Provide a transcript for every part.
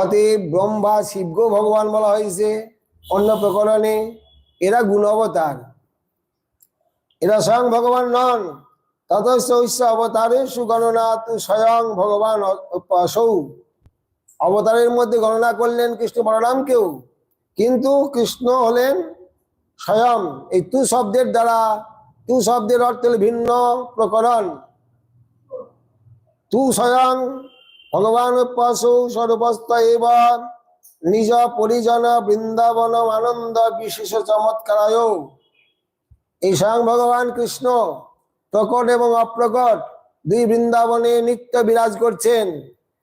অতএব ব্রহ্মা শিবগ ভগবান বলা হয়েছে, অন্য প্রকরণে এরা গুণ অবতার। এরা স্বয়ং ভগবান নন, ততস্য ঐশ্য অবতারে সুগণনা তু স্বয়ং ভগবান অবতারের মধ্যে গণনা করলেন কৃষ্ণ বলরামকেও কিন্তু কৃষ্ণ হলেন স্বয়ং। এই তু শব্দের দ্বারা, তু শব্দের অর্থ ভিন্ন প্রকরণ। তু স্বয়ং ভগবান পশু সর্বস্ত এবার নিজ পরিজন বৃন্দাবন আনন্দ বিশেষ স্বয়ং ভগবান কৃষ্ণ প্রকট এবং অপ্রকট দুই বৃন্দাবনে নিত্য বিরাজ করছেন।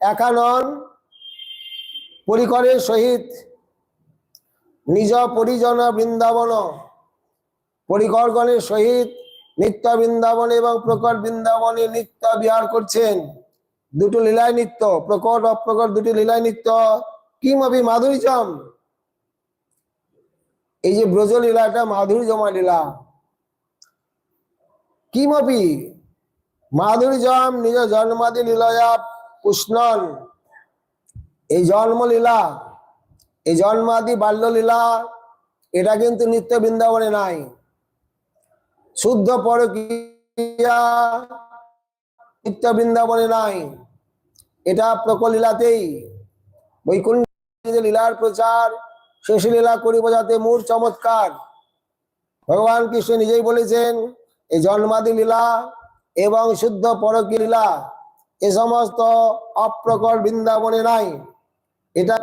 একানন পরিকরের সহিত নিজ পরিজন বৃন্দাবন পরিকরগণের সহিত নিত্য বৃন্দাবনে এবং প্রকট বৃন্দাবনে নিত্য বিহার করছেন। দুটো লীলায় নিত্য, প্রকট, অপ্রকট দুটি লীলায় নিত্য। কিমপি মাধুর্যম? এই যে ব্রজ লীলাটা মাধুর্যমা লীলা। কিমপি মাধুর্যম নিজ জন্মাদি লীলয়া পুষ্ণন। এই জন্মলীলা, এই জন্মাদি বাল্যলীলা, এটা কিন্তু নিত্য বৃন্দাবনে নাই। শুদ্ধ পরকিয়া নিত্য বৃন্দাবনে নাই। এটা প্রকলীলাতেই বৈকুণ্ঠ লীলার প্রচার শেষ লীলা করিব যাতে মূর চমৎকার। ভগবান কৃষ্ণ নিজেই বলেছেন এই জন্মাদি লীলা এবং শুদ্ধ পরকী লীলা, এ সমস্ত অপ্রকট বৃন্দাবনে নাই। এটা,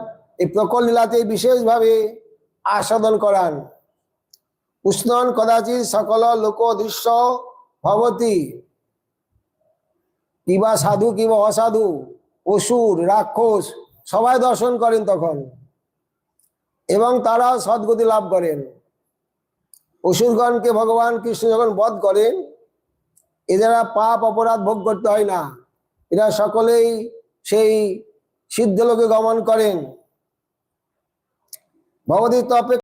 এই প্রকল লীলাতে বিশেষভাবে আস্বাদন করান। উষ্ণন কদাচিৎ সকল লোক দৃশ্য ভবতী কিবা সাধু কিবা অসাধু অসুর, রাক্ষস, সবাই দর্শন করেন তখন। এবং তারা সদ্গতি লাভ করেন। অসুরগণকে ভগবান কৃষ্ণ যখন বধ করেন এদেরা পাপ অপরাধ ভোগ করতে হয় না, এরা সকলেই সেই সিদ্ধ লোকে গমন করেন। ভগবতী তপে